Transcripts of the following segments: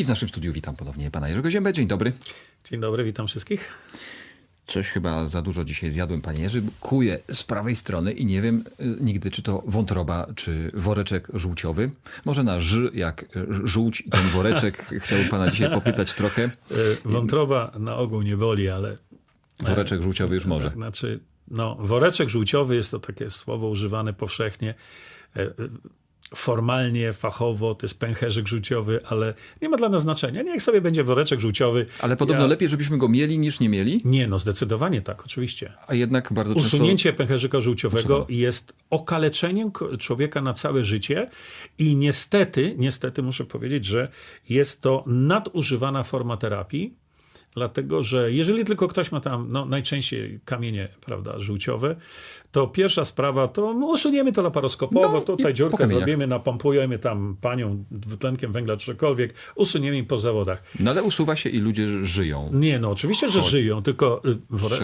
I w naszym studiu witam ponownie pana Jerzego Ziębę. Dzień dobry. Dzień dobry, witam wszystkich. Coś chyba za dużo dzisiaj zjadłem, panie Jerzy. Kuję z prawej strony i nie wiem y, nigdy, czy to wątroba, czy woreczek żółciowy. Może na ż, jak y, żółć i ten woreczek. Chciałbym pana dzisiaj popytać trochę. E, Wątroba na ogół nie boli, ale Woreczek żółciowy już może. znaczy, no, woreczek żółciowy jest to takie słowo używane powszechnie. Formalnie, fachowo to jest pęcherzyk żółciowy, ale nie ma dla nas znaczenia. Niech sobie będzie woreczek żółciowy. Ale podobno Ja- lepiej, żebyśmy go mieli niż nie mieli, Nie, no zdecydowanie tak, oczywiście. a jednak bardzo często... Usunięcie pęcherzyka żółciowego jest okaleczeniem człowieka na całe życie i niestety, niestety muszę powiedzieć, że jest to nadużywana forma terapii, dlatego że jeżeli tylko ktoś ma tam no, najczęściej kamienie prawda, żółciowe, to pierwsza sprawa to no, usuniemy to laparoskopowo, No, tutaj dziurkę zrobimy, napompujemy tam panią dwutlenkiem węgla czy cokolwiek, usuniemy im po zawodach. No ale usuwa się i ludzie żyją. Nie, no oczywiście, że żyją, tylko...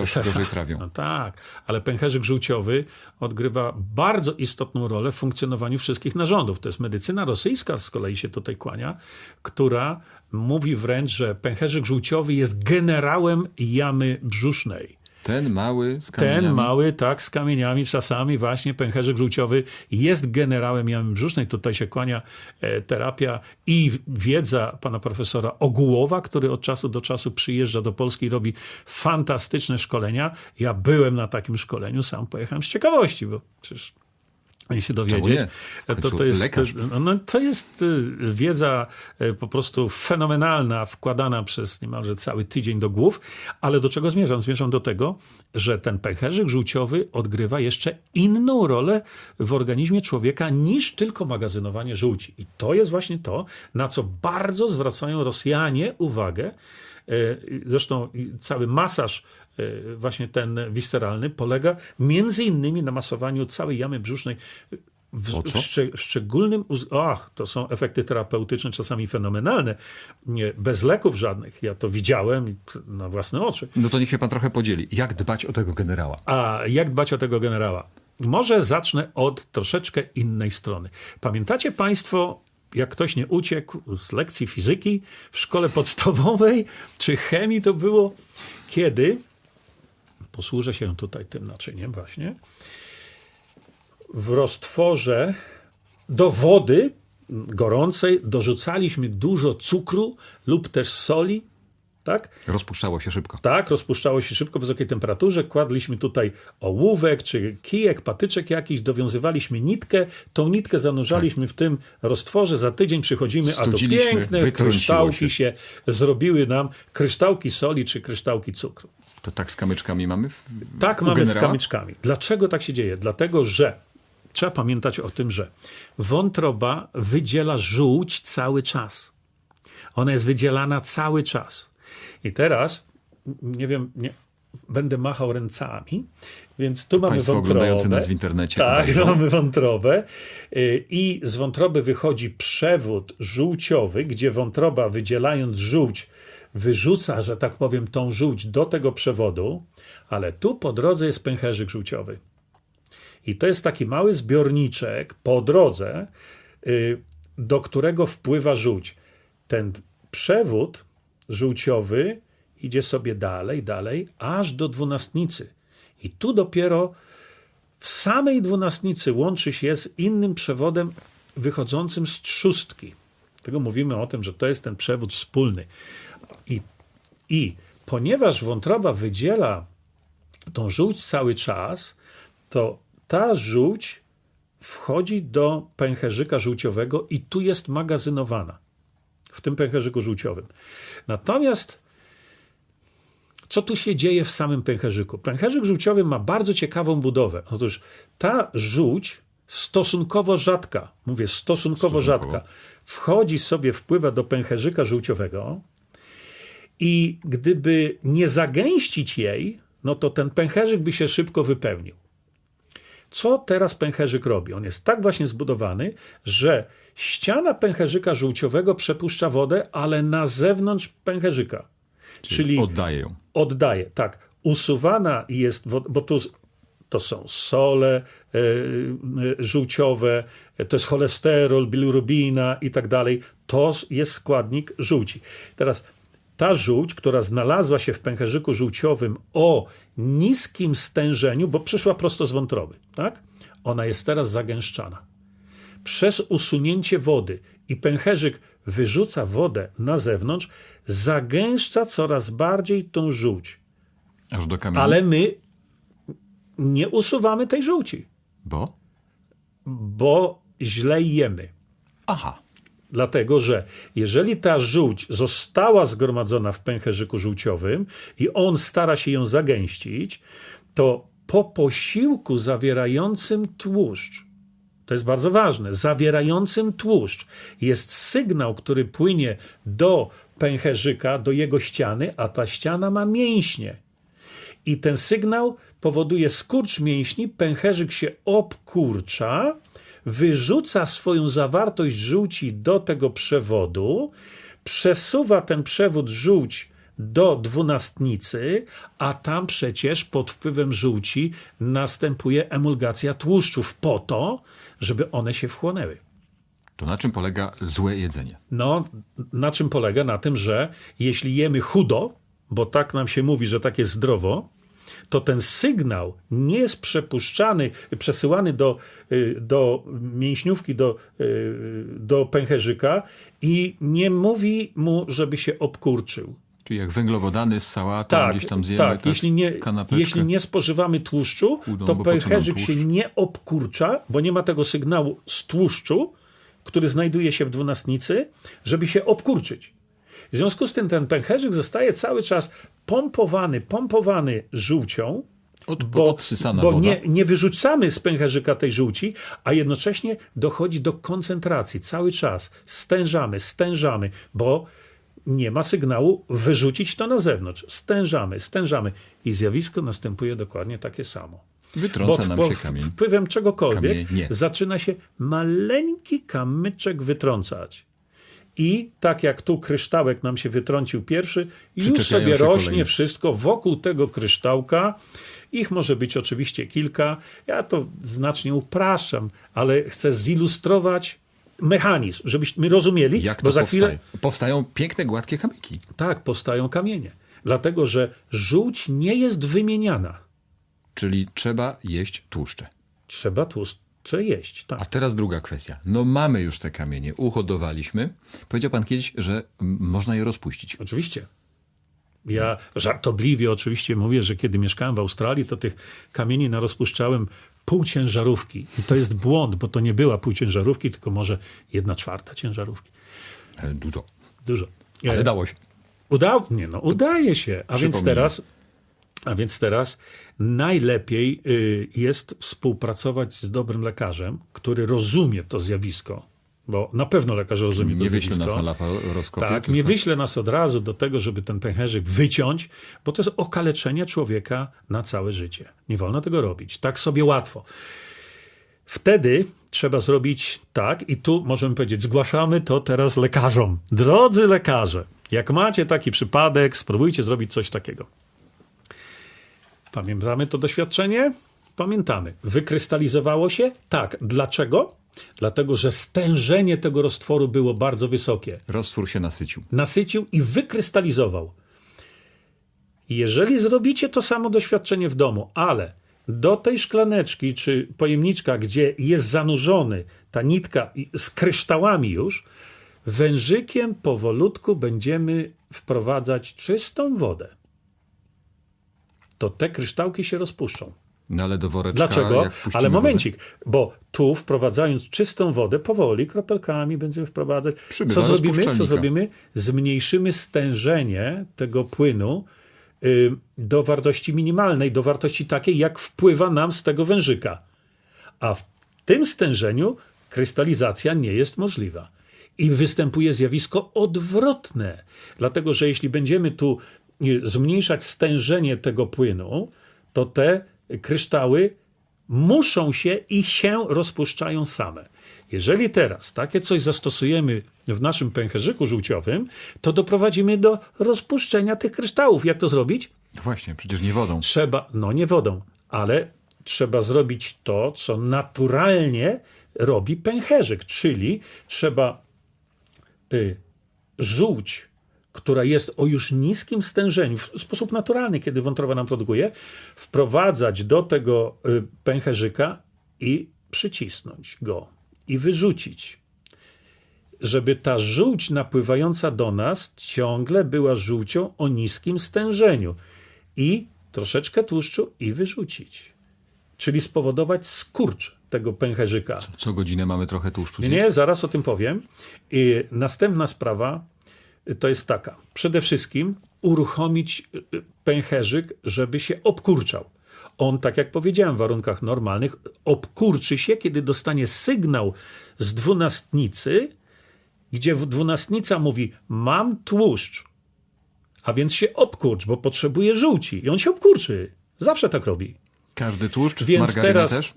y, Się gorzej trawią. no tak, ale pęcherzyk żółciowy odgrywa bardzo istotną rolę w funkcjonowaniu wszystkich narządów. To jest medycyna rosyjska z kolei się tutaj kłania, która mówi wręcz, że pęcherzyk żółciowy jest generałem jamy brzusznej. Ten mały z kamieniami. Ten mały, tak, z kamieniami, czasami właśnie pęcherzyk żółciowy jest generałem jamy brzusznej. Tutaj się kłania e, terapia i wiedza pana profesora Ogółowa, który od czasu do czasu przyjeżdża do Polski i robi fantastyczne szkolenia. Ja byłem na takim szkoleniu, sam pojechałem z ciekawości, bo przecież i się dowiedzieć. To, to, jest, lekarz. no, to jest y, wiedza y, po prostu fenomenalna, wkładana przez niemalże cały tydzień do głów. Ale do czego zmierzam? Zmierzam do tego, że ten pęcherzyk żółciowy odgrywa jeszcze inną rolę w organizmie człowieka niż tylko magazynowanie żółci. I to jest właśnie to, na co bardzo zwracają Rosjanie uwagę. Y, Zresztą cały masaż właśnie ten wisceralny polega między innymi na masowaniu całej jamy brzusznej w, w, szczeg- w szczególnym... Ach, to są efekty terapeutyczne czasami fenomenalne. Nie, bez leków żadnych. Ja to widziałem na własne oczy. No to niech się pan trochę podzieli. Jak dbać o tego generała? A jak dbać o tego generała? Może zacznę od troszeczkę innej strony. Pamiętacie Państwo, jak ktoś nie uciekł z lekcji fizyki w szkole podstawowej czy chemii, to było kiedy, posłużę się tutaj tym naczyniem właśnie, w roztworze do wody gorącej dorzucaliśmy dużo cukru lub też soli, tak? Rozpuszczało się szybko. Tak, rozpuszczało się szybko w wysokiej temperaturze. Kładliśmy tutaj ołówek czy kijek, patyczek jakiś, dowiązywaliśmy nitkę. Tą nitkę zanurzaliśmy w tym roztworze. Za tydzień przychodzimy, a to piękne kryształki się. się. zrobiły nam, kryształki soli czy kryształki cukru. To tak z kamyczkami mamy? W, Tak mamy z generała? kamyczkami. Dlaczego tak się dzieje? Dlatego, że trzeba pamiętać o tym, że wątroba wydziela żółć cały czas. Ona jest wydzielana cały czas. I teraz, nie wiem, nie, będę machał ręcami, więc tu mamy Państwo wątrobę. oglądający nas w internecie Tak, obejrzą. mamy wątrobę. Y, I z wątroby wychodzi przewód żółciowy, gdzie wątroba wydzielając żółć wyrzuca, że tak powiem, tą żółć do tego przewodu, ale tu po drodze jest pęcherzyk żółciowy. I to jest taki mały zbiorniczek po drodze, y, do którego wpływa żółć. Ten przewód żółciowy idzie sobie dalej, dalej, aż do dwunastnicy. I tu dopiero w samej dwunastnicy łączy się z innym przewodem wychodzącym z trzustki. Tego mówimy o tym, że to jest ten przewód wspólny. I, i ponieważ wątroba wydziela tą żółć cały czas, to ta żółć wchodzi do pęcherzyka żółciowego i tu jest magazynowana. W tym pęcherzyku żółciowym. Natomiast co tu się dzieje w samym pęcherzyku? Pęcherzyk żółciowy ma bardzo ciekawą budowę. Otóż ta żółć stosunkowo rzadka, mówię stosunkowo, Stosunkowo. rzadka, wchodzi sobie, wpływa do pęcherzyka żółciowego i gdyby nie zagęścić jej, no to ten pęcherzyk by się szybko wypełnił. Co teraz pęcherzyk robi? On jest tak właśnie zbudowany, że ściana pęcherzyka żółciowego przepuszcza wodę, ale na zewnątrz pęcherzyka. Czyli Oddaje ją. oddaje, tak. Usuwana jest, bo tu to są sole e, e, żółciowe, to jest cholesterol, bilirubina i tak dalej. To jest składnik żółci. Teraz ta żółć, która znalazła się w pęcherzyku żółciowym o niskim stężeniu, bo przyszła prosto z wątroby, tak? Ona jest teraz zagęszczana. Przez usunięcie wody i pęcherzyk wyrzuca wodę na zewnątrz, zagęszcza coraz bardziej tą żółć. Aż do kamienia. Ale my nie usuwamy tej żółci, Bo? bo źle jemy. Aha. Dlatego, że jeżeli ta żółć została zgromadzona w pęcherzyku żółciowym i on stara się ją zagęścić, to po posiłku zawierającym tłuszcz, to jest bardzo ważne, zawierającym tłuszcz jest sygnał, który płynie do pęcherzyka, do jego ściany, a ta ściana ma mięśnie. I ten sygnał powoduje skurcz mięśni, pęcherzyk się obkurcza, wyrzuca swoją zawartość żółci do tego przewodu, przesuwa ten przewód żółć do dwunastnicy, a tam przecież pod wpływem żółci następuje emulgacja tłuszczów po to, żeby one się wchłonęły. To na czym polega złe jedzenie? No, na czym polega? Na tym, że jeśli jemy chudo, bo tak nam się mówi, że tak jest zdrowo, to ten sygnał nie jest przepuszczany, przesyłany do, y, do mięśniówki, do, y, do pęcherzyka i nie mówi mu, żeby się obkurczył. Czyli jak węglowodany z sałatą Tak, gdzieś tam zjemy, tak. Jeśli, nie, kanapeczkę. jeśli nie spożywamy tłuszczu, Chudą, to pęcherzyk się nie obkurcza, bo nie ma tego sygnału z tłuszczu, który znajduje się w dwunastnicy, żeby się obkurczyć. W związku z tym ten pęcherzyk zostaje cały czas pompowany, pompowany żółcią, Od, bo, bo nie, nie wyrzucamy z pęcherzyka tej żółci, a jednocześnie dochodzi do koncentracji cały czas. Stężamy, stężamy, bo nie ma sygnału wyrzucić to na zewnątrz. Stężamy, stężamy i zjawisko następuje dokładnie takie samo. Wytrąca nam pod się kamień. wpływem czegokolwiek zaczyna się maleńki kamyczek wytrącać. I tak jak tu kryształek nam się wytrącił pierwszy, już sobie rośnie kolejne. wszystko wokół tego kryształka. Ich może być oczywiście kilka. Ja to znacznie upraszczam, ale chcę zilustrować mechanizm, żebyśmy rozumieli, Jak to za powstaje? chwilę Powstają piękne, gładkie kamyki. tak powstają kamienie. Dlatego, że żółć nie jest wymieniana. Czyli trzeba jeść tłuszcze. Trzeba tłuszcze jeść. Tak. A teraz druga kwestia. No mamy już te kamienie, uhodowaliśmy. Powiedział pan kiedyś, że można je rozpuścić. Oczywiście. Ja żartobliwie oczywiście mówię, że kiedy mieszkałem w Australii, to tych kamieni narozpuszczałem pół ciężarówki. I to jest błąd, bo to nie była pół ciężarówki, tylko może jedna czwarta ciężarówki. E, Dużo. Dużo. Ale E, dało się. Udało, nie no, udaje się. A więc teraz, a więc teraz najlepiej y, jest współpracować z dobrym lekarzem, który rozumie to zjawisko, bo na pewno lekarz rozumie to Nie wyśle zjawisko. nas na laparoskopię. Tak, tylko- nie wyśle nas od razu do tego, żeby ten pęcherzyk wyciąć, bo to jest okaleczenie człowieka na całe życie. Nie wolno tego robić. Tak sobie łatwo. Wtedy trzeba zrobić tak, i tu możemy powiedzieć, zgłaszamy to teraz lekarzom. Drodzy lekarze, jak macie taki przypadek, spróbujcie zrobić coś takiego. Pamiętamy to doświadczenie? Pamiętamy. Wykrystalizowało się? Tak. Dlaczego? Dlatego, że stężenie tego roztworu było bardzo wysokie Roztwór się nasycił. nasycił i wykrystalizował. Jeżeli zrobicie to samo doświadczenie w domu, ale do tej szklaneczki czy pojemniczka, gdzie jest zanurzony ta nitka z kryształami już, wężykiem powolutku będziemy wprowadzać czystą wodę. To te kryształki się rozpuszczą. No ale do woreczka Dlaczego? Ale wodę- momencik, bo tu wprowadzając czystą wodę, powoli, kropelkami będziemy wprowadzać. Przybywa Co zrobimy? Co zrobimy? Zmniejszymy stężenie tego płynu y, do wartości minimalnej, do wartości takiej, jak wpływa nam z tego wężyka. A w tym stężeniu krystalizacja nie jest możliwa. I występuje zjawisko odwrotne. Dlatego, że jeśli będziemy tu zmniejszać stężenie tego płynu, to te kryształy muszą się i się rozpuszczają same. Jeżeli teraz takie coś zastosujemy w naszym pęcherzyku żółciowym, to doprowadzimy do rozpuszczenia tych kryształów. Jak to zrobić? Właśnie, przecież nie wodą. Trzeba, no nie wodą, ale trzeba zrobić to, co naturalnie robi pęcherzyk, czyli trzeba y, żółć, która jest o już niskim stężeniu, w sposób naturalny, kiedy wątroba nam produkuje, wprowadzać do tego y, pęcherzyka i przycisnąć go i wyrzucić. Żeby ta żółć napływająca do nas ciągle była żółcią o niskim stężeniu i troszeczkę tłuszczu i wyrzucić. Czyli spowodować skurcz tego pęcherzyka. Co godzinę mamy trochę tłuszczu Nie, zaraz o tym powiem. I następna sprawa to jest taka. Przede wszystkim uruchomić y, y, pęcherzyk, żeby się obkurczał. On, tak jak powiedziałem, w warunkach normalnych obkurczy się, kiedy dostanie sygnał z dwunastnicy, gdzie dwunastnica mówi: Mam tłuszcz, a więc się obkurcz, bo potrzebuje żółci. I on się obkurczy. Zawsze tak robi. Każdy tłuszcz, Więc margaryna teraz też?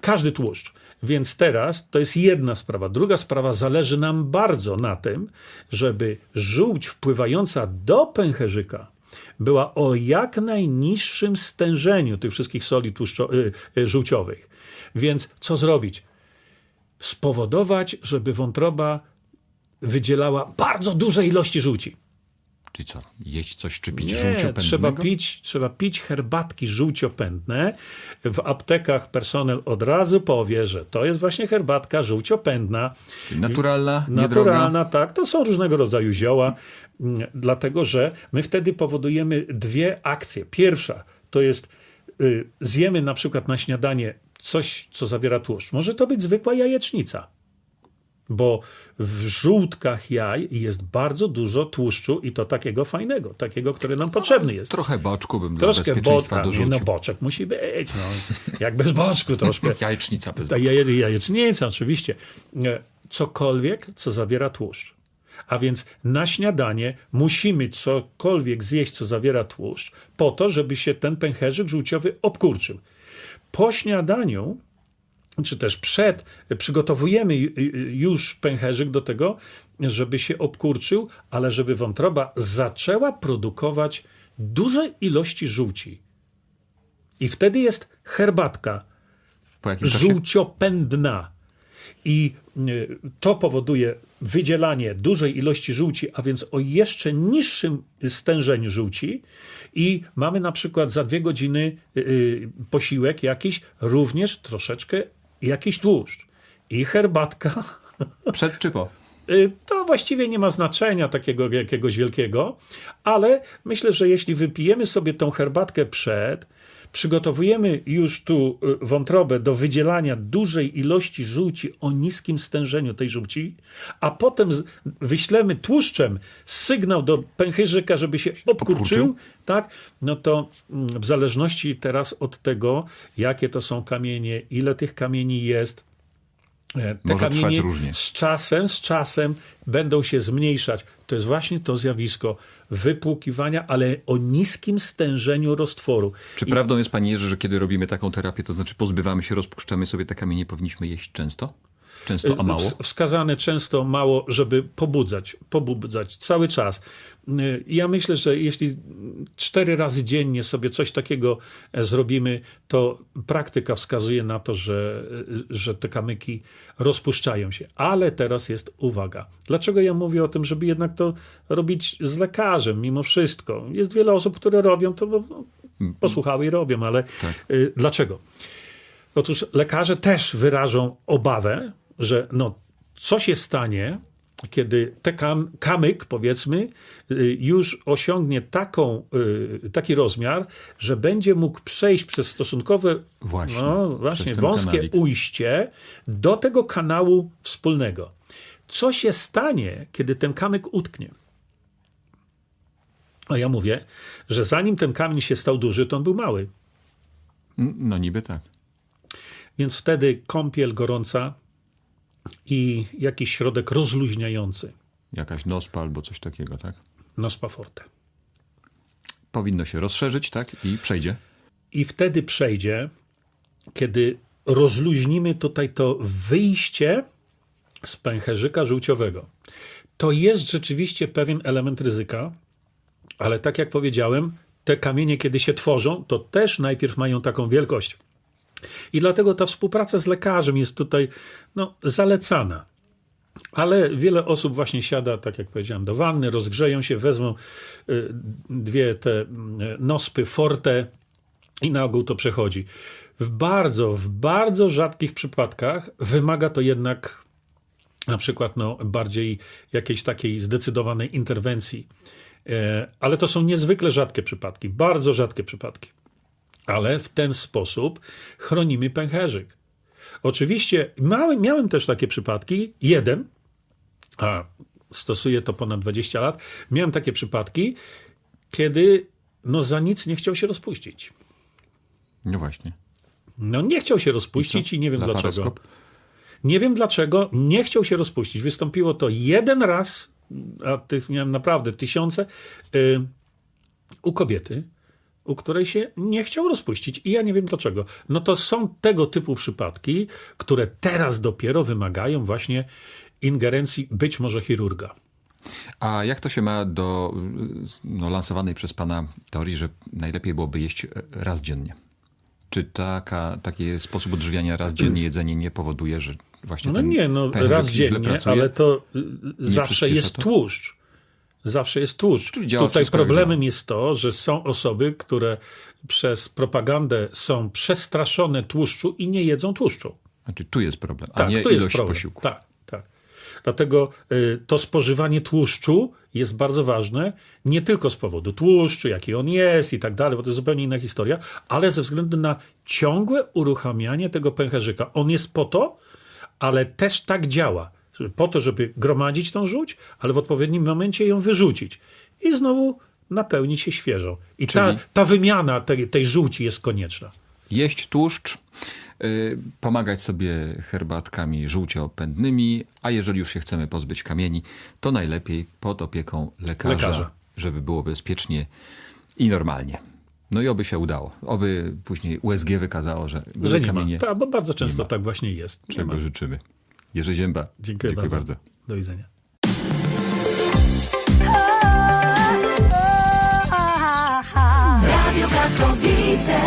Każdy tłuszcz. Więc teraz to jest jedna sprawa. Druga sprawa, zależy nam bardzo na tym, żeby żółć wpływająca do pęcherzyka była o jak najniższym stężeniu tych wszystkich soli tłuszczo- y, y, żółciowych. Więc co zrobić? Spowodować, żeby wątroba wydzielała bardzo duże ilości żółci. Czyli co? Jeść coś czy pić Nie, trzeba pić, trzeba pić herbatki żółciopędne. W aptekach personel od razu powie, że to jest właśnie herbatka żółciopędna. Naturalna? Naturalna, tak. To są różnego rodzaju zioła, mm, dlatego że my wtedy powodujemy dwie akcje. Pierwsza to jest y, zjemy na przykład na śniadanie coś, co zawiera tłuszcz. Może to być zwykła jajecznica. Bo w żółtkach jaj jest bardzo dużo tłuszczu i to takiego fajnego, takiego, który nam potrzebny jest. Trochę boczku bym dla Troszkę bezpieczeństwa boczka, nie, no boczek musi być, no. jak bez boczku troszkę. Jajecznica bez jaje- jajecznica, oczywiście. E, Cokolwiek, co zawiera tłuszcz. A więc na śniadanie musimy cokolwiek zjeść, co zawiera tłuszcz, po to, żeby się ten pęcherzyk żółciowy obkurczył. Po śniadaniu, czy też przed, przygotowujemy ju- już pęcherzyk do tego, żeby się obkurczył, ale żeby wątroba zaczęła produkować duże ilości żółci. I wtedy jest herbatka żółciopędna. I y, to powoduje wydzielanie dużej ilości żółci, a więc o jeszcze niższym stężeniu żółci. I mamy na przykład za dwie godziny y, y, posiłek jakiś, również troszeczkę jakiś tłuszcz. I herbatka. Przed czy po? Y, To właściwie nie ma znaczenia takiego jakiegoś wielkiego, ale myślę, że jeśli wypijemy sobie tą herbatkę przed, przygotowujemy już tu y, wątrobę do wydzielania dużej ilości żółci o niskim stężeniu tej żółci, a potem wyślemy tłuszczem sygnał do pęcherzyka, żeby się obkurczył, Obkurczył. tak, no to mm, w zależności teraz od tego, jakie to są kamienie, ile tych kamieni jest, te Może kamienie z czasem, z czasem będą się zmniejszać. To jest właśnie to zjawisko wypłukiwania, ale o niskim stężeniu roztworu. Czy prawdą jest, panie Jerzy, że kiedy robimy taką terapię, to znaczy pozbywamy się, rozpuszczamy sobie te kamienie, powinniśmy jeść często? Często, a mało? Ws- Wskazane często mało, żeby pobudzać, pobudzać cały czas. Y, Ja myślę, że jeśli cztery razy dziennie sobie coś takiego e, zrobimy, to praktyka wskazuje na to, że, y, że te kamyki rozpuszczają się. Ale teraz jest uwaga. Dlaczego ja mówię o tym, żeby jednak to robić z lekarzem mimo wszystko? Jest wiele osób, które robią to, bo posłuchały i robią, ale y, dlaczego? Otóż lekarze też wyrażą obawę, że no, co się stanie, kiedy ten kam, kamyk, powiedzmy, y, już osiągnie taką, y, taki rozmiar, że będzie mógł przejść przez stosunkowe, Właśnie, no, właśnie wąskie kanalik. ujście do tego kanału wspólnego. Co się stanie, kiedy ten kamyk utknie? A ja mówię, że zanim ten kamień się stał duży, to on był mały. No niby tak. Więc wtedy kąpiel gorąca i jakiś środek rozluźniający. Jakaś nospa albo coś takiego, tak? Nospa forte. Powinno się rozszerzyć, tak? I przejdzie. I wtedy przejdzie, kiedy rozluźnimy tutaj to wyjście z pęcherzyka żółciowego. To jest rzeczywiście pewien element ryzyka, ale tak jak powiedziałem, te kamienie, kiedy się tworzą, to też najpierw mają taką wielkość. I dlatego ta współpraca z lekarzem jest tutaj no, zalecana. Ale wiele osób właśnie siada, tak jak powiedziałem, do wanny, rozgrzeją się, wezmą y, dwie te y, nospy forte i na ogół to przechodzi. W bardzo, w bardzo rzadkich przypadkach wymaga to jednak na przykład no, bardziej jakiejś takiej zdecydowanej interwencji. E, ale to są niezwykle rzadkie przypadki, bardzo rzadkie przypadki. Ale w ten sposób chronimy pęcherzyk. Oczywiście miałem, miałem też takie przypadki, jeden, a stosuję to ponad 20 lat, miałem takie przypadki, kiedy no za nic nie chciał się rozpuścić. No właśnie. No nie chciał się rozpuścić i, i nie wiem dlaczego. Laparoskop? Nie wiem dlaczego, nie chciał się rozpuścić. Wystąpiło to jeden raz, a tych miałem naprawdę tysiące, y, u kobiety, u której się nie chciał rozpuścić. I ja nie wiem dlaczego. No to są tego typu przypadki, które teraz dopiero wymagają właśnie ingerencji być może chirurga. A jak to się ma do no, lansowanej przez pana teorii, że najlepiej byłoby jeść raz dziennie? Czy taka, taki sposób odżywiania raz dziennie jedzenie nie powoduje, że właśnie No ten nie, no raz dziennie, ale to y, zawsze jest to? tłuszcz. Zawsze jest tłuszcz. Tutaj problemem jest to, że są osoby, które przez propagandę są przestraszone tłuszczu i nie jedzą tłuszczu. Znaczy tu jest problem, a Tak, nie jest ilość problem. posiłków. Tak, tak. Dlatego y, to spożywanie tłuszczu jest bardzo ważne, nie tylko z powodu tłuszczu, jaki on jest i tak dalej, bo to jest zupełnie inna historia, ale ze względu na ciągłe uruchamianie tego pęcherzyka. On jest po to, ale też tak działa. Po to, żeby gromadzić tą żółć, ale w odpowiednim momencie ją wyrzucić. I znowu napełnić się świeżą. I ta, ta wymiana tej, tej żółci jest konieczna. Jeść tłuszcz, y, pomagać sobie herbatkami żółciopędnymi, a jeżeli już się chcemy pozbyć kamieni, to najlepiej pod opieką lekarza, Lekarza. żeby było bezpiecznie i normalnie. No i oby się udało. Oby później USG wykazało, że Że nie ma. kamienie, Tak, bo bardzo często tak właśnie jest. Ma. czego życzymy. Jerzy Zięba. Dziękuję, Dziękuję bardzo. bardzo. Do widzenia. Radio Katowice.